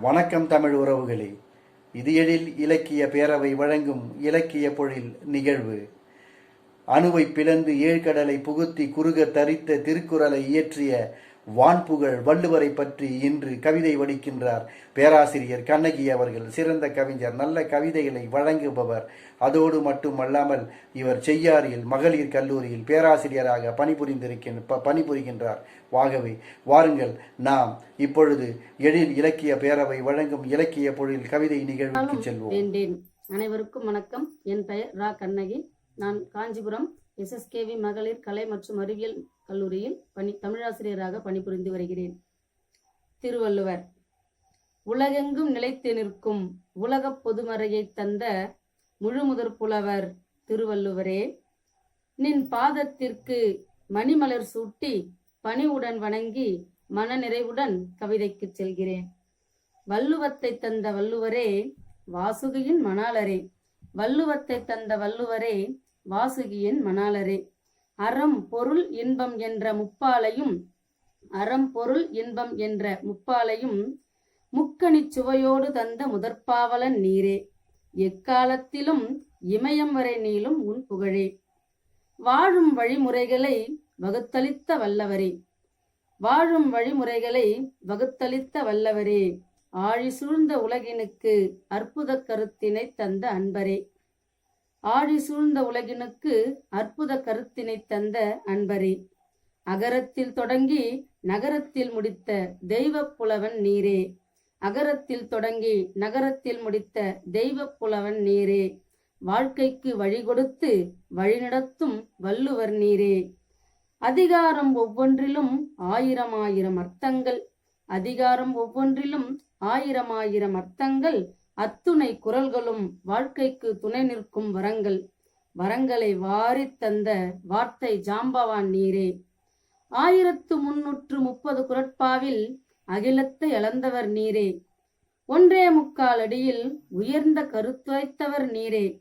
வணக்கம் தமிழ் உறவுகளே. இது எழில் இலக்கிய பேரவை வழங்கும் இலக்கிய பொழில் நிகழ்வு. அணுவை பிளந்து ஏழ்கடலை புகுத்தி குறுக தரித்த திருக்குறளை இயற்றிய வான்புகழ் வள்ளுவரை பற்றி இன்று கவிதை வடிக்கின்றார் பேராசிரியர் கண்ணகி அவர்கள். சிறந்த கவிஞர் நல்ல கவிதைகளை வழங்குபவர். அதோடு மட்டுமல்லாமல் இவர் செய்யாறில் மகளிர் கல்லூரியில் பேராசிரியராக பணிபுரிந்திருக்கின்ற ப- பணிபுரிகின்றார். வாகவே வாருங்கள் நாம் இப்பொழுது எழில் இலக்கிய பேரவை வழங்கும் இலக்கிய பொழில் கவிதை நிகழ்வுக்கு செல்வோம். அனைவருக்கும் வணக்கம். என் பெயர் ரா கண்ணகி. நான் காஞ்சிபுரம் எஸ்எஸ்கேவி மகளிர் கலை மற்றும் அறிவியல் கல்லூரியில் பணி தமிழாசிரியராக பணிபுரிந்து வருகிறேன். திருவள்ளுவர் உலகெங்கும் நிலைத்து நிற்கும் உலகப் பொதுமறையை தந்த முழுமுதற் புலவர் திருவள்ளுவரே நின் பாதத்திற்கு மணிமலர் சூட்டி பணிவுடன் வணங்கி மனநிறைவுடன் கவிதைக்கு செல்கிறேன். வள்ளுவத்தை தந்த வள்ளுவரே வாசுகியின் மணாளரே. வள்ளுவத்தை தந்த வள்ளுவரே வாசுகியின் மணாளரே. அறம் பொருள் இன்பம் என்ற முப்பாலையும் அறம் பொருள் இன்பம் என்ற முப்பாலையும் முக்கணி சுவையோடு தந்த முதற்பாவலன் நீரே. எக்காலத்திலும் இமயம் வரை நீளும் உன் புகழே. வாழும் வழிமுறைகளை வகுத்தளித்த வல்லவரே. வாழும் வழிமுறைகளை வகுத்தளித்த வல்லவரே. ஆழி சூழ்ந்த உலகினுக்கு அற்புத கருத்தினை தந்த அன்பரே. ஆழி சூழ்ந்த உலகினுக்கு அற்புத கருத்தினை தந்த அன்பரே. அகரத்தில் தொடங்கி நகரத்தில் முடித்த தெய்வ புலவன் நீரே. அகரத்தில் தொடங்கி நகரத்தில் முடித்த தெய்வப் புலவன் நீரே. வாழ்க்கைக்கு வழி கொடுத்து வழிநடத்தும் வள்ளுவர் நீரே. அதிகாரம் ஒவ்வொன்றிலும் ஆயிரம் ஆயிரம் அர்த்தங்கள். அதிகாரம் ஒவ்வொன்றிலும் ஆயிரம் ஆயிரம் அர்த்தங்கள் அத்துணை குரல்களும் வாழ்க்கைக்கு துணை நிற்கும் வரங்கள். வரங்களை வாரித் தந்த வார்த்தை ஜாம்பவான் நீரே. ஆயிரத்து முன்னூற்று முப்பது குரட்பாவில் அகிலத்தை இழந்தவர் நீரே. ஒன்றே முக்கால் அடியில் உயர்ந்த கருத்துரைத்தவர் நீரே.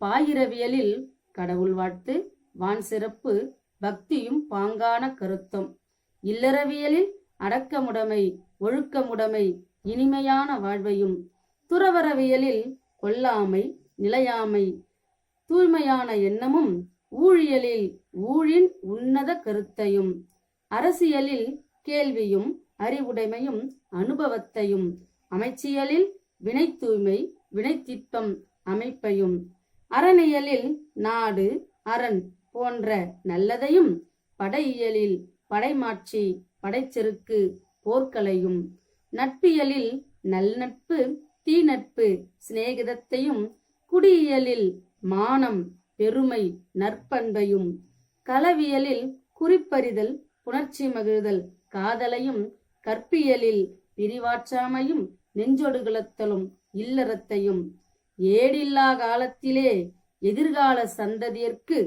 பாயிரவியலில் கடவுள் வாழ்த்து வான் சிறப்பு பக்தியும் பாங்கான கருத்தும். இல்லறவியலில் அடக்கமுடைமை ஒழுக்கமுடைமை இனிமையான வாழ்வையும் துறவரவியலில் கொல்லாமை நிலையாமை தூய்மையான எண்ணமும் ஊழியலில் ஊழின் உன்னத கருத்தையும் அரசியலில் கேள்வியும் அறிவுடைமையும் அனுபவத்தையும் அமைச்சியலில் வினை தூய்மை வினைத்திட்பம் அமைப்பையும் அரணியலில் நாடு அரண் போன்ற நல்லதையும் படையியலில் படைமாட்சி படைச்செருக்கு போர்க்கலையும் நட்பியலில் நல்நட்பு தீநட்பு சிநேகிதத்தையும் குடியியலில் மானம் பெருமை நற்பண்பையும் களவியலில் குறிப்பறிதல் புணர்ச்சி மகிழ்தல் காதலையும் கற்பியலில் பிரிவாற்றாமையும் நெஞ்சொடுகுலத்தலும் இல்லறத்தையும் ஏடில்லா காலத்திலே எதிர்கால சந்ததியர்க்கு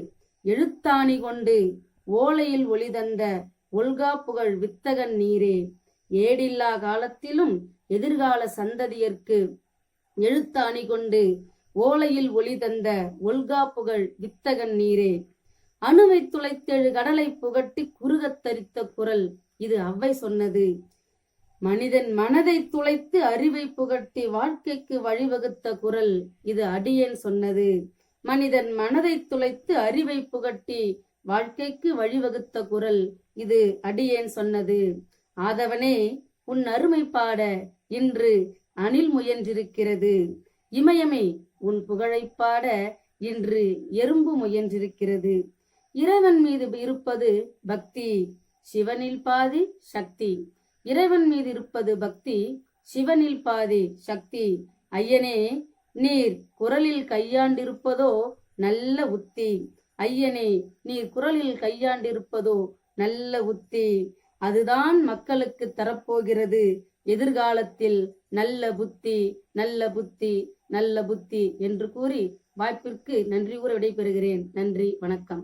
எழுத்தாணி கொண்டு ஓலையில் ஒளிதந்த ஒல்கா புகழ் வித்தகன் நீரே. ஏடில்லா காலத்திலும் எதிர்கால சந்ததியர்க்கு எழுத்தாணி கொண்டு ஓலையில் ஒளி தந்த ஒல்கா புகழ் வித்தகன் நீரே. அணுவை துளைத்தெழு கடலை புகட்டி குறுகத் தரித்த குரல் இது அவ்வை சொன்னது. மனிதன் மனதை துளைத்து அறிவை புகட்டி வாழ்க்கைக்கு வழிவகுத்த குரல் இது அடியேன் சொன்னது. மனிதன் மனதை துளைத்து அறிவை புகட்டி வாழ்க்கைக்கு வழிவகுத்த குரல் இது அடியேன் சொன்னது. ஆதவனே உன் அருமை பாட இன்று அணில் முயன்றிருக்கிறது. இமயமே உன் புகழை பாட இன்று எறும்பு முயன்றிருக்கிறது. இறைவன் மீது இருப்பது பக்தி சிவனில் பாதி சக்தி. இறைவன் மீது இருப்பது பக்தி சிவனில் பாதி சக்தி. ஐயனே நீர் குரலில் கையாண்டிருப்பதோ நல்ல உத்தி. ஐயனே நீர் குரலில் கையாண்டிருப்பதோ நல்ல உத்தி. அதுதான் மக்களுக்கு தரப்போகிறது. எதிர்காலத்தில் நல்ல புத்தி நல்ல புத்தி நல்ல புத்தி என்று கூறி வாய்ப்பிற்கு நன்றி கூற விடைபெறுகிறேன். நன்றி வணக்கம்.